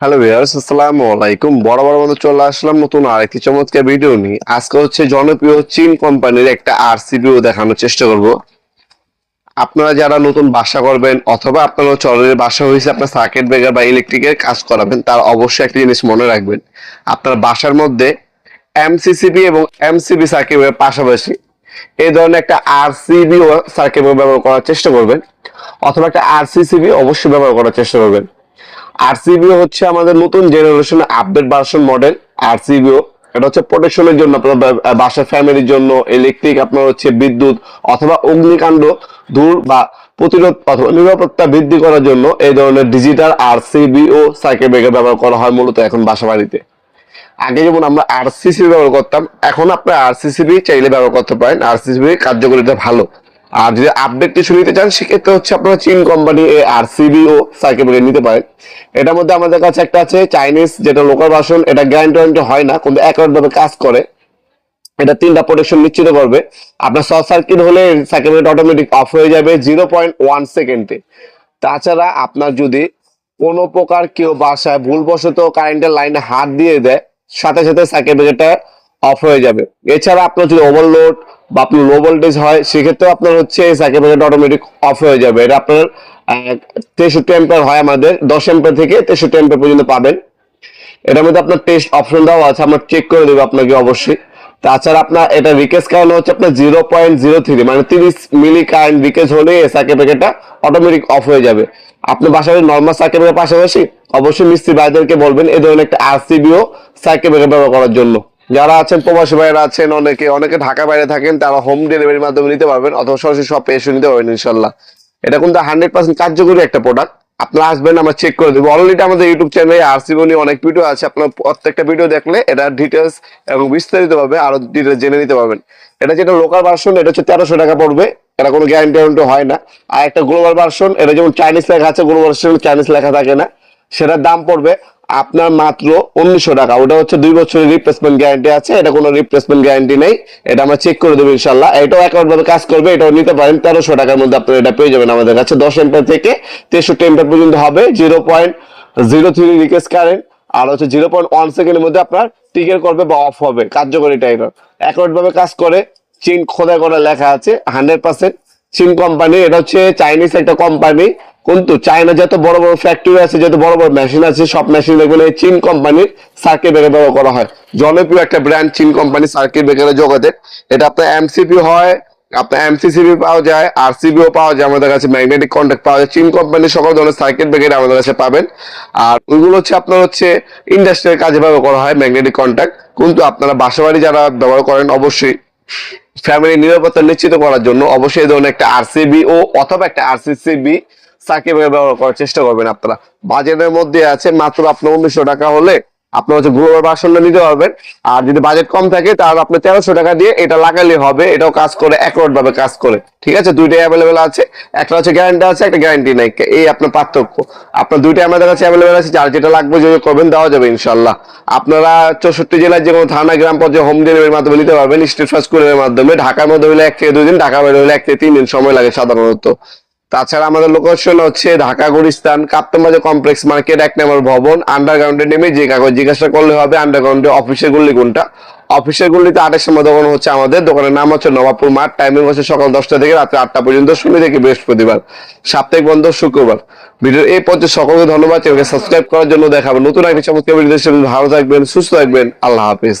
Hello viewers আসসালামু আলাইকুম বড় বড় মতো চলে আসলাম নতুন আরেকটি চমৎকার ভিডিও নিয়ে। আজকে হচ্ছে জনপ্রিয় চীন কোম্পানির একটা আরসিবিও দেখানোর চেষ্টা করব। আপনারা যারা নতুন বাসা করবেন অথবা আপনারা চলের বাসা হয়েছে, আপনার সার্কিট ব্রেকার বা ইলেকট্রিকের কাজ করাবেন, তার অবশ্যই একটা জিনিস মনে রাখবেন। আপনার বাসার মধ্যে এমসিসিবি এবং এমসিবি সার্কিট পাশাপাশি এই ধরনের একটা আরসিবি সার্কিট ব্যবহার করার চেষ্টা করবেন। অথবা একটা আরসিসিবি অবশ্যই ব্যবহার করার চেষ্টা করবেন। আরসিবিও হচ্ছে আমাদের নতুন generation update version model RCBO এটা হচ্ছে প্রোটেকশনের জন্য আপনার বাসার ফ্যামিলির জন্য ইলেকট্রিক আপনার হচ্ছে বিদ্যুৎ অথবা অগ্নিকাণ্ড দূর বা প্রতিরোধ অথবা নিরাপত্তা বৃদ্ধি করার জন্য এই ধরনের ডিজিটাল আরসিবিও সাইকেল ব্রেকার ব্যবহার করা হয় মূলত এখন বাসা বাড়িতে আগে যেমন আমরা আরসিসিবি ব্যবহার করতাম, এখন আপনার আরসিসিবি চাইলে ব্যবহার করতে পারেন। আরসিসিবি কার্যকারিতা ভালো। আর যদি আপডেট কিছু নিতে চান, সেক্ষেত্রে হচ্ছে আপনারা চীন company RCBO circuit breaker নিতে পারেন। এটার মধ্যে আমাদের কাছে একটা আছে চাইনিজ যেটা লোকাল ভার্সন এটা গ্যারান্টি ওয়ারেন্টি হয় না, কিন্তু ভাবে কাজ করে। এটা তিনটা প্রোটেকশন নিশ্চিত করবে। আপনার শর্ট সার্কিট হলে ব্রেকার অটোমেটিক অফ হয়ে যাবে জিরো পয়েন্ট ওয়ান সেকেন্ডে তাছাড়া আপনার যদি কোনো প্রকার কেউ বাসায় ভুলবশত কারেন্টের লাইনে হাত দিয়ে দেয়, সাথে সাথে সাইকেল ব্রেকারটা অফ হয়ে যাবে। এছাড়া আপনার যদি ওভারলোড বা আপনার লো ভোল্টেজ হয় সেক্ষেত্রে আপনার হচ্ছে এই সাইকেল ব্রেকারটা অটোমেটিক অফ হয়ে যাবে। এটা আপনার তেষট্টি অ্যাম্পিয়ার হয় আমাদের, দশ অ্যাম্পিয়ার থেকে তেষট্টি অ্যাম্পিয়ার পর্যন্ত পাবেন। এটার মধ্যে আপনার টেস্ট অপশন দেওয়া আছে, আমরা চেক করে দেবো আপনাকে অবশ্যই। তাছাড়া আপনার এটা রিকেজ কারণ হচ্ছে আপনার জিরো পয়েন্ট জিরো থ্রি মানে তিরিশ মিলি কারেন্ট রিকেজ হলে সার্কিট ব্রেকারটা অটোমেটিক অফ হয়ে যাবে। আপনি বাসায় নর্মাল সার্কিট ব্রেকার পাশাপাশি অবশ্যই মিস্ত্রি ভাইদেরকে বলবেন এই ধরনের একটা আরসিবিও সার্কিট ব্রেকার ব্যবহার করার জন্য। যারা আছেন, প্রবাসী ভাইরা আছেন, অনেকে অনেকে ঢাকা বাইরে থাকেন, তারা হোম ডেলিভারির মাধ্যমে নিতে পারবেন অথবা সরাসরি সব এসে নিতে পারবেন, ইনশাল্লাহ। এটা কিন্তু হান্ড্রেড পার্সেন্ট কার্যকরী একটা প্রোডাক্ট আপনারা আসবেন আমরা চেক করে দেবো। অলরেডি আমাদের ইউটিউব চ্যানেলে আরসিবি নিয়ে অনেক ভিডিও আছে। আপনার প্রত্যেকটা ভিডিও দেখলে এটা ডিটেলস এবং বিস্তারিত ভাবে আরও ডিটেলস জেনে নিতে পারবেন। এটা যেটা লোকাল ভার্সন এটা হচ্ছে তেরোশো টাকা পড়বে। এটা কোনো গ্যারান্টি ওয়ারেন্টি হয় না। আর একটা গ্লোবাল ভার্সন এটা যেমন চাইনিজ লেখা আছে গ্লোবাল ভার্সন চাইনিজ লেখা থাকে না। সেটার দাম পড়বে আপনার মাত্র উনিশশো টাকা। ওটা হচ্ছে দুই বছরের রিপ্লেসমেন্ট গ্যারান্টি আছে, এটা কোনো রিপ্লেসমেন্ট গ্যারান্টি নেই। এটা আমরা চেক করে দেবো ইনশাল্লাহ এটাও অ্যাকাউন্ট ভাবে কাজ করবে, এটাও নিতে পারেন। তেরোশো টাকার মধ্যে আপনারা এটা পেয়ে যাবেন আমাদের কাছে। দশ এম্পিয়ার থেকে তেষট্টি এম্পিয়ার পর্যন্ত হবে। জিরো পয়েন্ট জিরো থ্রি রিকেস কারেন্ট আর হচ্ছে জিরো পয়েন্ট ওয়ান সেকেন্ডের মধ্যে আপনার টিকেট করবে বা অফ হবে। কার্যকরী টাইপের অ্যাকাউন্ট ভাবে কাজ করে, চীন খোদাই করে লেখা আছে। হান্ড্রেড পার্সেন্ট চীন কোম্পানি এটা হচ্ছে চাইনিজ একটা কোম্পানি কিন্তু চায়না যত বড় বড় ফ্যাক্টরি আছে, যত বড় বড় মেশিন আছে, সব মেশিন এই চীন কোম্পানির সার্কিট ব্রেকার ব্যবহার করা হয়। জনপ্রিয় একটা ব্র্যান্ড চীন কোম্পানি সার্কিট ব্রেকারের জগতে। এটা আপনার এমসিপি হয়, আপনার এমসিসিবি পাওয়া যায় আরসিবিও পাওয়া যায়, আমাদের কাছে ম্যাগনেটিক কন্ট্যাক্ট পাওয়া যায়। চীন কোম্পানির সকল ধরনের সার্কিট ব্রেকার আমাদের কাছে পাবেন। আর ওইগুলো হচ্ছে আপনার হচ্ছে ইন্ডাস্ট্রিয়াল কাজে ব্যবহার করা হয় ম্যাগনেটিক কন্ট্যাক্ট কিন্তু আপনারা বাসাবাড়ি যারা ব্যবহার করেন, অবশ্যই ফ্যামিলি নিরাপত্তা নিশ্চিত করার জন্য অবশ্যই এই ধরনের একটা আরসিবি ও অথবা একটা আরসিসিবি ব্রেকার ব্যবহার করার চেষ্টা করবেন আপনারা। বাজেটের মধ্যে আছে মাত্র আপনার উনিশশো টাকা হলে আপনার হচ্ছে গ্লোবাল ভার্সনটা নিতে পারবেন। আর যদি বাজেট কম থাকে তাহলে আপনি তেরোশো টাকা দিয়ে এটা লাগালে হবে, এটাও কাজ করে একরোড ভাবে কাজ করে। ঠিক আছে? দুইটাই অ্যাভেলেবেল আছে। একটা হচ্ছে গ্যারান্টি আছে, একটা গ্যারান্টি নাই। এই আপনার পার্থক্য। আপনার দুইটাই আমাদের কাছে অ্যাভেলেবেল আছে, যার যেটা লাগবে যদি করবেন দেওয়া যাবে ইনশাল্লাহ আপনারা চৌষট্টি জেলার যে কোনো থানা, গ্রাম পর্যায়ে হোম ডেলিভারির মাধ্যমে নিতে পারবেন। স্টেট ফাস্ট কুরিয়ারের মাধ্যমে। ঢাকার মধ্যে হলে এক থেকে দুই দিন, ঢাকার বাইরে হলে এক থেকে তিন দিন সময় লাগে সাধারণত। তাছাড়া আমাদের লোকেশন হচ্ছে ঢাকা, গুলিস্তান কাপ্তমাজে কমপ্লেক্স মার্কেট এক নম্বর ভবন আন্ডারগ্রাউন্ডে নেমে যে কাগজ জিজ্ঞাসা করলে হবে আন্ডারগ্রাউন্ডে অফিসের গুলি কোনটা? অফিসের গুলিতে আটের সময় দোকান হচ্ছে আমাদের, দোকানের নাম হচ্ছে নবাবপুর মাঠ টাইমিং হচ্ছে সকাল দশটা থেকে রাত্রে আটটা পর্যন্ত, শনি থেকে বৃহস্পতিবার, সাপ্তাহিক বন্ধ শুক্রবার। ভিডিওর এই পর্যায়ে সকলকে ধন্যবাদ, চ্যানেলকে সাবস্ক্রাইব করার জন্য দেখাবো নতুন একটি চমৎকার ভিডিও ভালো থাকবেন, সুস্থ থাকবেন, আল্লাহ হাফিজ।